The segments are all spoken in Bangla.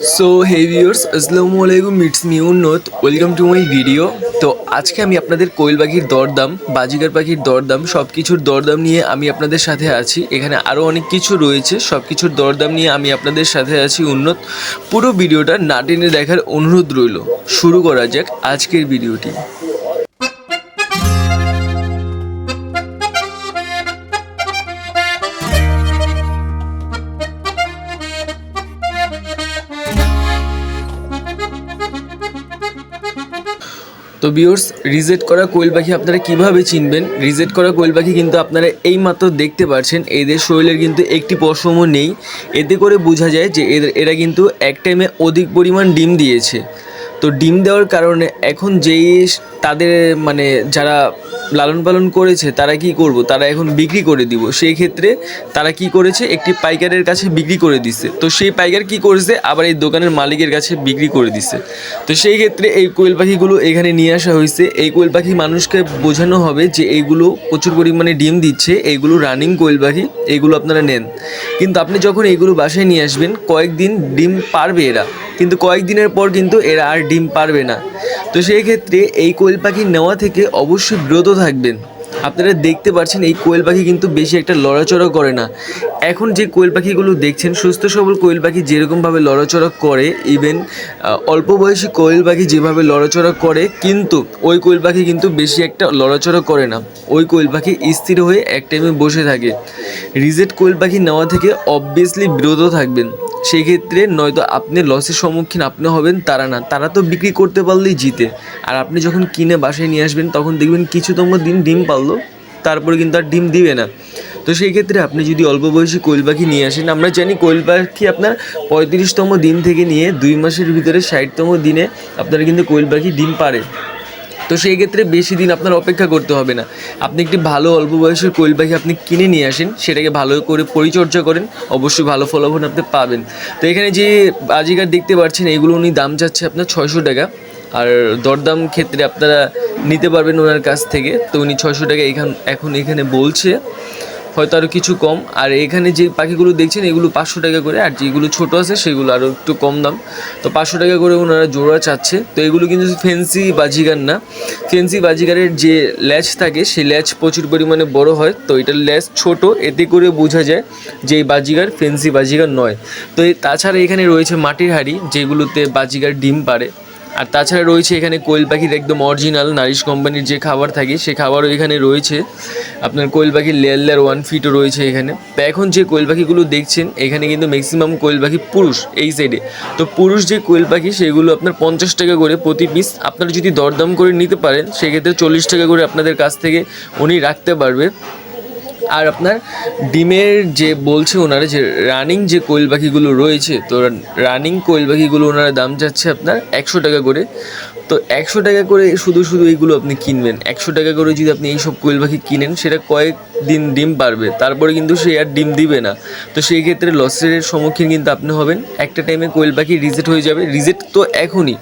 সো হে ভিউয়ার্স আসসালামু আলাইকুম it's me Unnata welcome to my video তো আজকে আমি আপনাদের কোয়েল পাখির দরদাম, বাজিগার পাখির দরদাম সব কিছুর দরদাম নিয়ে আমি আপনাদের সাথে আছি। এখানে আরও অনেক কিছু রয়েছে সব কিছুর দরদাম নিয়ে আমি আপনাদের সাথে আছি উন্নত পুরো ভিডিওটা নাটিনে দেখার অনুরোধ রইল। শুরু করা যাক আজকের ভিডিওটি। তো বিওর্স রিজেক্ট করা কোয়েল পাখি আপনারা কীভাবে চিনবেন? রিজেক্ট করা কোয়েল পাখি কিন্তু আপনারা এইমাত্র দেখতে পাচ্ছেন এদের শরীরের কিন্তু একটি পশমও নেই। এতে করে বোঝা যায় যে এরা কিন্তু এক টাইমে অধিক পরিমাণ ডিম দিয়েছে। তো ডিম দেওয়ার কারণে এখন যেই তাদের মানে যারা লালন পালন করেছে, তারা কি করব? তারা এখন বিক্রি করে দিব। সেই ক্ষেত্রে তারা কি করেছে? একটি পাইকারের কাছে বিক্রি করে দিচ্ছে তো সেই পাইকার কি করেছে? আবার এই দোকানের মালিকের কাছে বিক্রি করে দিচ্ছে তো সেই ক্ষেত্রে এই কোয়েল পাখিগুলো এখানে নিয়ে আসা হয়েছে। এই কোয়েল পাখি মানুষকে বোঝানো হবে যে এইগুলো প্রচুর পরিমাণে ডিম দিচ্ছে। এইগুলো রানিং কোয়েল পাখি, এইগুলো আপনারা নেন। কিন্তু আপনি যখন এইগুলো বাসায় নিয়ে আসবেন, কয়েকদিন ডিম পারবে এরা। কিন্তু কয়েকদিনের পর কিন্তু এরা আর ডিম পারবে না। তো সেই ক্ষেত্রে এই কোয়েল পাখি নেওয়া থেকে অবশ্যই বিরত থাকবেন। আপনারা দেখতে পাচ্ছেন এই কোয়েল পাখি কিন্তু বেশি একটা লড়াচড়া করে না। এখন যে কোয়েল পাখিগুলো দেখছেন, সুস্থ সবল কোয়েল পাখি যেরকমভাবে লড়াচড়া করে ইভেন অল্প বয়সী কোয়েল পাখি যেভাবে লড়াচড়া করে, কিন্তু ওই কোয়েল পাখি কিন্তু বেশি একটা লড়াচড়া করে না। ওই কোয়েল পাখি স্থির হয়ে এক টাইমে বসে থাকে। রিজেক্ট কোয়েল পাখি নেওয়া থেকে অবভিয়াসলি বিরত থাকবেন। সেই ক্ষেত্রে নয়তো আপনি লসের সম্মুখীন আপনি হবেন, তারা না। তারা তো বিক্রি করতে পারলেই জিতে। আর আপনি যখন কিনে বাসায় নিয়ে আসবেন, তখন দেখবেন কিছুতম দিন ডিম পারল তারপরে কিন্তু আর ডিম দিবে না। তো সেই ক্ষেত্রে আপনি যদি অল্প বয়সী কোয়েল পাখি নিয়ে আসেন, আমরা জানি কোয়েল পাখি আপনার পঁয়ত্রিশতম দিন থেকে নিয়ে দুই মাসের ভিতরে ষাটতম দিনে আপনারা কিন্তু কোয়েল পাখি ডিম পারে তো সেই ক্ষেত্রে বেশি দিন আপনার অপেক্ষা করতে হবে না। আপনি একটি ভালো অল্প বয়সের কোয়েল পাখি আপনি কিনে নিয়ে আসেন, সেটাকে ভালো করে পরিচর্যা করেন, অবশ্যই ভালো ফলাফল আপনি পাবেন। তো এখানে যে আজিকার দেখতে পাচ্ছেন এইগুলো উনি দাম যাচ্ছে আপনার ছয়শো টাকা। আর দরদাম ক্ষেত্রে আপনারা নিতে পারবেন ওনার কাছ থেকে। তো উনি ছয়শো টাকা এখান এখন এখানে বলছে। হয়তো আরও কিছু কম। আর এখানে যে পাখিগুলো দেখছেন, এগুলো পাঁচশো টাকা করে, আর যেগুলো ছোটো আছে, সেগুলো আরও একটু কম দাম। তো পাঁচশো টাকা করে ওনারা জোড়া চাচ্ছে। তো এগুলো কিন্তু ফেন্সি বাজিগার না। ফেন্সি বাজিগারের যে ল্যাচ থাকে, সেই ল্যাচ প্রচুর পরিমাণে বড় হয়। তো এটার ল্যাচ ছোট, এতে করে বোঝা যায় যে এই বাজিগার ফেন্সি বাজিগার নয়। তো তাছাড়া এখানে রয়েছে মাটির হাড়ি, যেগুলোতে বাজিগার ডিম পারে আর তাছাড়া রয়েছে এখানে কোয়েল পাখির একদম অরিজিনাল নারিশ কোম্পানির যে খাবার থাকে, সে খাবারও এখানে রয়েছে। আপনার কোয়েল পাখির লেয়ার লেয়ার ওয়ান ফিটও রয়েছে এখানে। তো এখন যে কোয়েল পাখিগুলো দেখছেন, এখানে কিন্তু ম্যাক্সিমাম কোয়েল পাখি পুরুষ এই সাইডে তো পুরুষ যে কোয়েল পাখি, সেগুলো আপনার পঞ্চাশ টাকা করে প্রতি পিস আপনারা যদি দরদাম করে নিতে পারেন, সেক্ষেত্রে চল্লিশ টাকা করে আপনাদের কাছ থেকে উনি রাখতে পারবে। আর আপনার ডিমের যে বলছে ওনারা যে রানিং যে কোয়েল পাখিগুলো রয়েছে, তো রানিং কোয়েল পাখিগুলো ওনারা দাম যাচ্ছে আপনার একশো টাকা করে। তো একশো টাকা করে শুধু শুধু এইগুলো আপনি কিনবেন। একশো টাকা করে যদি আপনি এইসব কোয়েল পাখি কিনেন, সেটা কয়েক দিন ডিম পারবে। তারপরে কিন্তু সে আর ডিম দিবে না। তো সেই ক্ষেত্রে লসের সম্মুখীন কিন্তু আপনি হবেন। একটা টাইমে কোয়েল পাখি রিজেক্ট হয়ে যাবে। রিজেক্ট তো এখনই।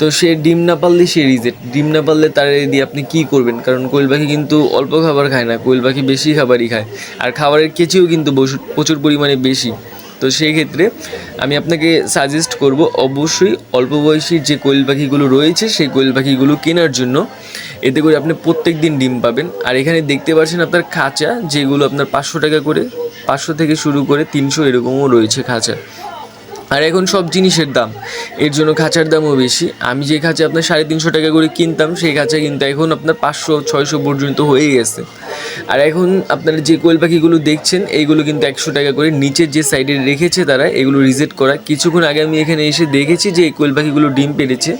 তো সে ডিম না পারলে সে রিজেক্ট ডিম না পারলে তার দিয়ে আপনি কী করবেন? কারণ কোয়েল পাখি কিন্তু অল্প খাবার খায় না, কোয়েল পাখি বেশি খাবারই খায়। আর খাবারের কেচিও কিন্তু প্রচুর পরিমাণে বেশি। তো সেই ক্ষেত্রে আমি আপনাকে সাজেস্ট করব, অবশ্যই অল্প বয়সী যে কোয়েল পাখিগুলো রয়েছে, সেই কোয়েল পাখিগুলো কেনার জন্য এতে করে আপনি প্রত্যেক দিন ডিম পাবেন। আর এখানে দেখতে পাচ্ছেন আপনার খাঁচা, যেগুলো আপনার পাঁচশো টাকা করে, পাঁচশো থেকে শুরু করে তিনশো এরকমও রয়েছে খাঁচা। আর এখন সব জিনিসের দাম। এর জন্য খাঁচার দামও বেশি। আমি যে খাঁচা আপনার সাড়ে তিনশো টাকা করে কিনতাম, সেই খাঁচা কিন্তু এখন আপনার পাঁচশো, ছয়শো পর্যন্ত হয়ে গেছে। আর এখন আপনারা যে কোয়েল পাখিগুলো দেখছেন, এইগুলো কিন্তু একশো টাকা করে নিচের যে সাইডে রেখেছে তারা, এগুলো রিজেক্ট করা। কিছুক্ষণ আগে আমি এখানে এসে দেখেছি যে এই কোয়েল পাখিগুলো ডিম পেড়েছে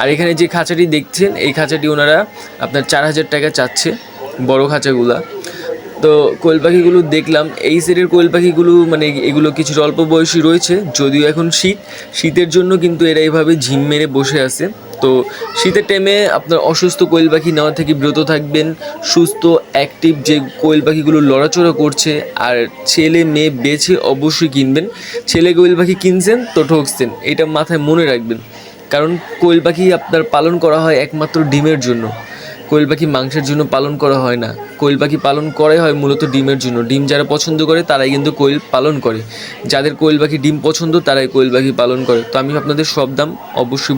আর এখানে যে খাঁচাটি দেখছেন, এই খাঁচাটি ওনারা আপনার চার হাজার টাকা চাচ্ছে, বড় খাঁচাগুলা। তো কোয়েল পাখিগুলো দেখলাম, এই সেটের কোয়েল পাখিগুলো মানে এগুলো কিছুটা অল্প বয়সী রয়েছে, যদিও এখন শীত। শীতের জন্য কিন্তু এরা এইভাবে ঝিম মেরে বসে আছে। তো শীতের টাইমে আপনার অসুস্থ কোয়েল পাখি নেওয়া থেকে বিরত থাকবেন, সুস্থ অ্যাক্টিভ যে কোয়েল পাখিগুলো লড়াচড়া করছে, আর ছেলে, মেয়ে বেছে অবশ্যই কিনবেন। ছেলে কোয়েল পাখি কিনছেন তো ঠকছেন, এটা মাথায় মনে রাখবেন। কারণ কোয়েল পাখি আপনার পালন করা হয় একমাত্র ডিমের জন্য। কোয়েল পাখি মাংসের জন্য পালন করা হয় না। কোয়েল পাখি পালন করাই হয় মূলত ডিমের জন্য। ডিম যারা পছন্দ করে, তারাই কিন্তু কোয়েল পালন করে। যাদের কোয়েল পাখি ডিম পছন্দ, তারাই কোয়েল পাখি পালন করে। তো আমি আপনাদের সব দাম অবশ্যই